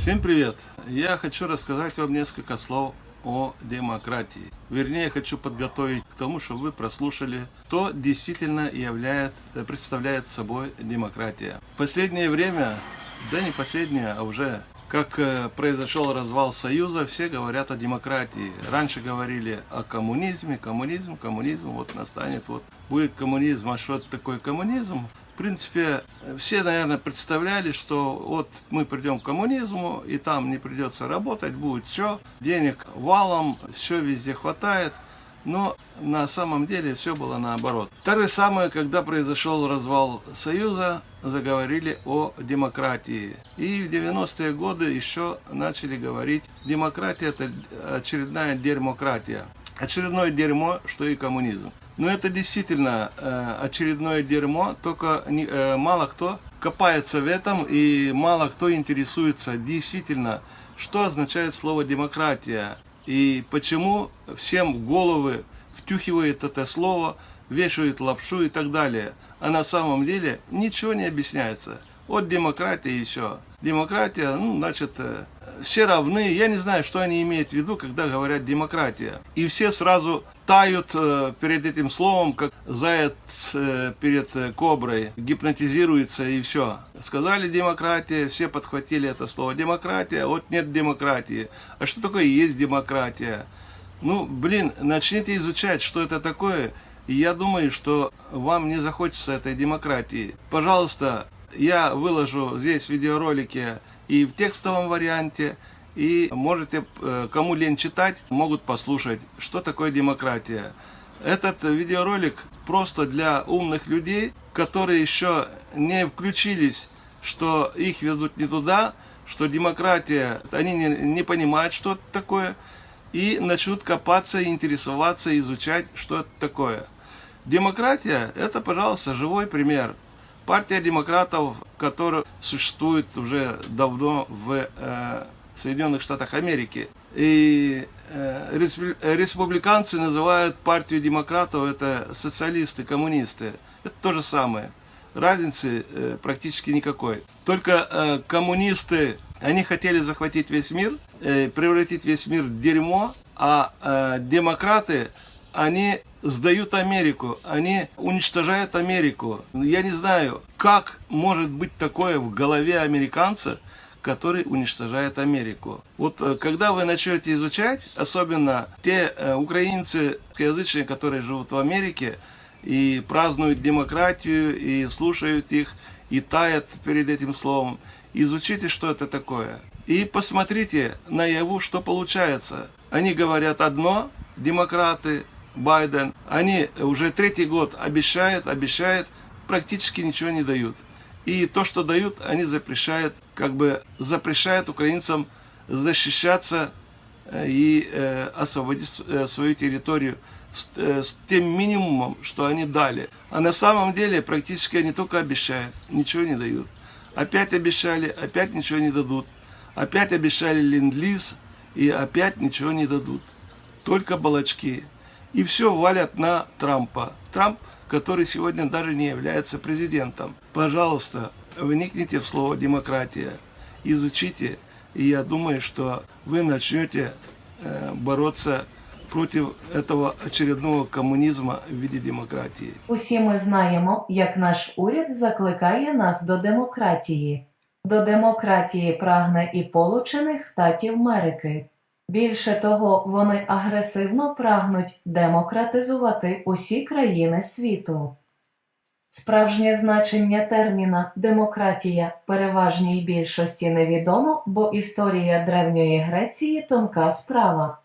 Всем привет! Я хочу рассказать вам несколько слов о демократии. Вернее, хочу подготовить к тому, чтобы вы прослушали, что действительно являет, представляет собой демократия. В последнее время, да не последнее, а уже как э, произошел развал Союза, все говорят о демократии. Раньше говорили о коммунизме, коммунизм, коммунизм, вот настанет, вот будет коммунизм. А что это такое коммунизм? Принципе, все, наверное, представляли, что вот мы придем к коммунизму, и там не придется работать, будет все, денег валом, все везде хватает. Но на самом деле все было наоборот. То же самое, когда произошел развал Союза, заговорили о демократии. И в 90-е годы еще начали говорить, демократия это очередная демократия. Очередное дерьмо, что и коммунизм. Но это действительно э, очередное дерьмо, только не, э, мало кто копается в этом и мало кто интересуется действительно, что означает слово демократия и почему всем головы втюхивает это слово, вешают лапшу и так далее. А на самом деле ничего не объясняется. Вот демократия и все. Демократия, ну, значит, э, все равны. Я не знаю, что они имеют в виду, когда говорят демократия. И все сразу тают э, перед этим словом, как заяц э, перед коброй, гипнотизируется и все. Сказали демократия, все подхватили это слово демократия, вот нет демократии. А что такое есть демократия? Ну, блин, начните изучать, что это такое, и я думаю, что вам не захочется этой демократии. Пожалуйста, я выложу здесь видеоролики и в текстовом варианте, и можете, э, кому лень читать, могут послушать, что такое демократия. Этот видеоролик просто для умных людей, которые еще не включились, что их ведут не туда, что демократия, они не, не понимают, что это такое, и начнут копаться, интересоваться, изучать, что это такое. Демократия – это, пожалуйста, живой пример. Партия демократов, которая существует уже давно в э, Соединенных Штатах Америки. И э, республиканцы называют партию демократов это социалисты, коммунисты. Это то же самое. Разницы э, практически никакой. Только э, коммунисты, они хотели захватить весь мир, э, превратить весь мир в дерьмо, а э, демократы, они сдают Америку, они уничтожают Америку. Я не знаю, как может быть такое в голове американца, который уничтожает Америку. Вот э, когда вы начнете изучать, особенно те э, украинцы, язычные, которые живут в Америке и празднуют демократию, и слушают их, и таят перед этим словом, изучите, что это такое. И посмотрите наяву, что получается. Они говорят одно, демократы, Байден, они уже третий год обещают, обещают, практически ничего не дают. И то, что дают, они запрещают, как бы запрещают украинцам защищаться э, и э, освободить э, свою территорию с, с тем минимумом, что они дали. А на самом деле практически они только обещают, ничего не дают. Опять обещали, опять ничего не дадут. Опять обещали ленд-лиз, и опять ничего не дадут. Только балачки. И все валят на Трампа. Трамп который сегодня даже не является президентом. Пожалуйста, вникните в слово демократия, изучите, и я думаю, что вы начнете э, бороться против этого очередного комунізму в виде демократії. Усі ми знаємо, як наш уряд закликає нас до демократії. До демократії прагне і получених татів Америки. Більше того, вони агресивно прагнуть демократизувати усі країни світу. Справжнє значення терміна демократія переважній більшості невідомо, бо історія Древньої Греції тонка справа.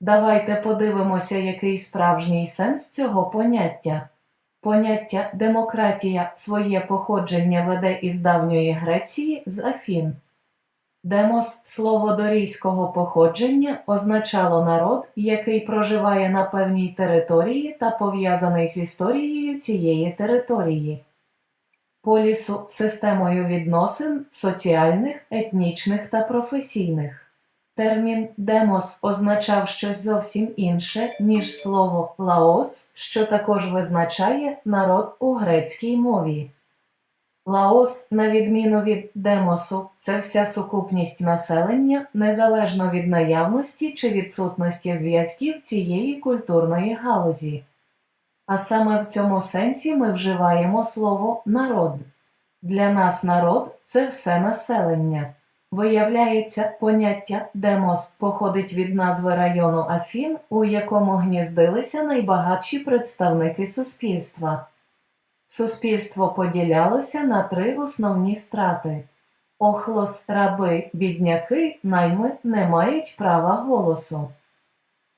Давайте подивимося, який справжній сенс цього поняття. Поняття демократія своє походження веде із давньої Греції з Афін. Демос слово дорійського походження означало народ, який проживає на певній території та пов'язаний з історією цієї території. Полісу системою відносин соціальних, етнічних та професійних. Термін демос означав щось зовсім інше, ніж слово лаос, що також визначає народ у грецькій мові. Лаос, на відміну від демосу, це вся сукупність населення, незалежно від наявності чи відсутності зв'язків цієї культурної галузі. А саме в цьому сенсі ми вживаємо слово народ. Для нас народ це все населення. Виявляється, поняття демос походить від назви району Афін, у якому гніздилися найбагатші представники суспільства. Суспільство поділялося на три основні страти. Охлос, раби, бідняки, найми не мають права голосу.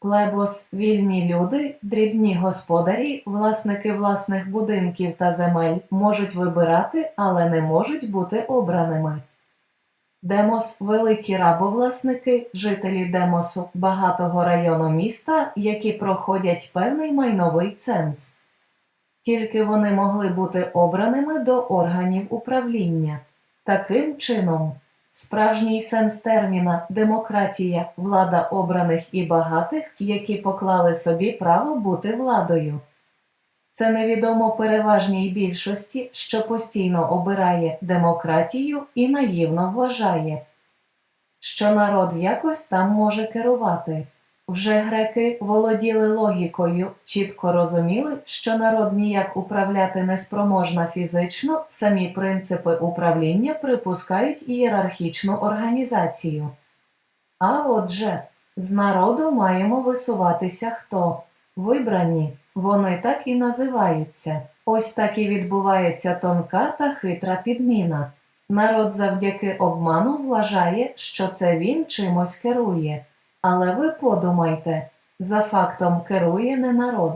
Плебос, вільні люди, дрібні господарі, власники власних будинків та земель можуть вибирати, але не можуть бути обраними. Демос великі рабовласники, жителі Демосу, багатого району міста, які проходять певний майновий ценз. Тільки вони могли бути обраними до органів управління. Таким чином, справжній сенс терміна демократія влада обраних і багатих, які поклали собі право бути владою. Це невідомо переважній більшості, що постійно обирає демократію і наївно вважає, що народ якось там може керувати. Вже греки володіли логікою, чітко розуміли, що народ ніяк управляти неспроможна фізично, самі принципи управління припускають ієрархічну організацію. А отже, з народу маємо висуватися хто? Вибрані, вони так і називаються. Ось так і відбувається тонка та хитра підміна. Народ завдяки обману вважає, що це він чимось керує. Але ви подумайте, за фактом керує не народ.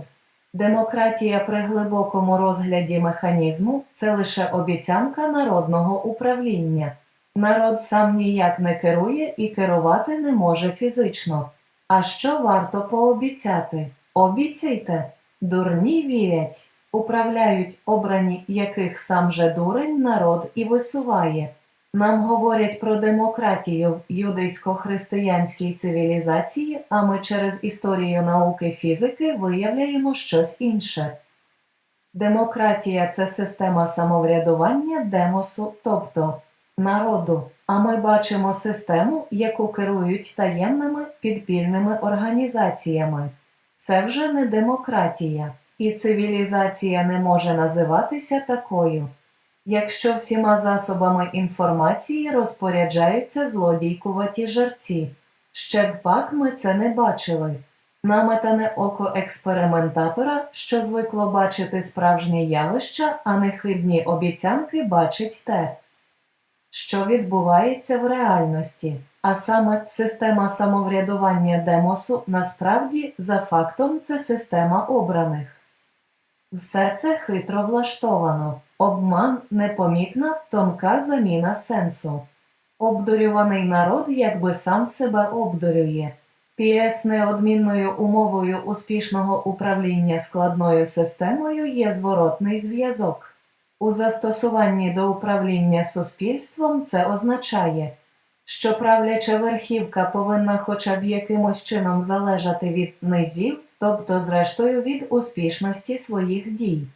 Демократія при глибокому розгляді механізму це лише обіцянка народного управління. Народ сам ніяк не керує і керувати не може фізично. А що варто пообіцяти? Обіцяйте, дурні вірять, управляють обрані, яких сам же дурень народ і висуває. Нам говорять про демократію в юдейсько-християнській цивілізації, а ми через історію науки фізики виявляємо щось інше. Демократія це система самоврядування демосу, тобто народу, а ми бачимо систему, яку керують таємними підпільними організаціями. Це вже не демократія, і цивілізація не може називатися такою якщо всіма засобами інформації розпоряджаються злодійкуваті жерці. Ще б пак ми це не бачили. Наметане око експериментатора, що звикло бачити справжні явища, а не хибні обіцянки, бачить те, що відбувається в реальності, а саме система самоврядування демосу насправді за фактом це система обраних. Все це хитро влаштовано. Обман непомітна, тонка заміна сенсу. Обдурюваний народ якби сам себе обдурює. Піес неодмінною умовою успішного управління складною системою є зворотний зв'язок. У застосуванні до управління суспільством це означає, що правляча верхівка повинна хоча б якимось чином залежати від низів, тобто, зрештою, від успішності своїх дій.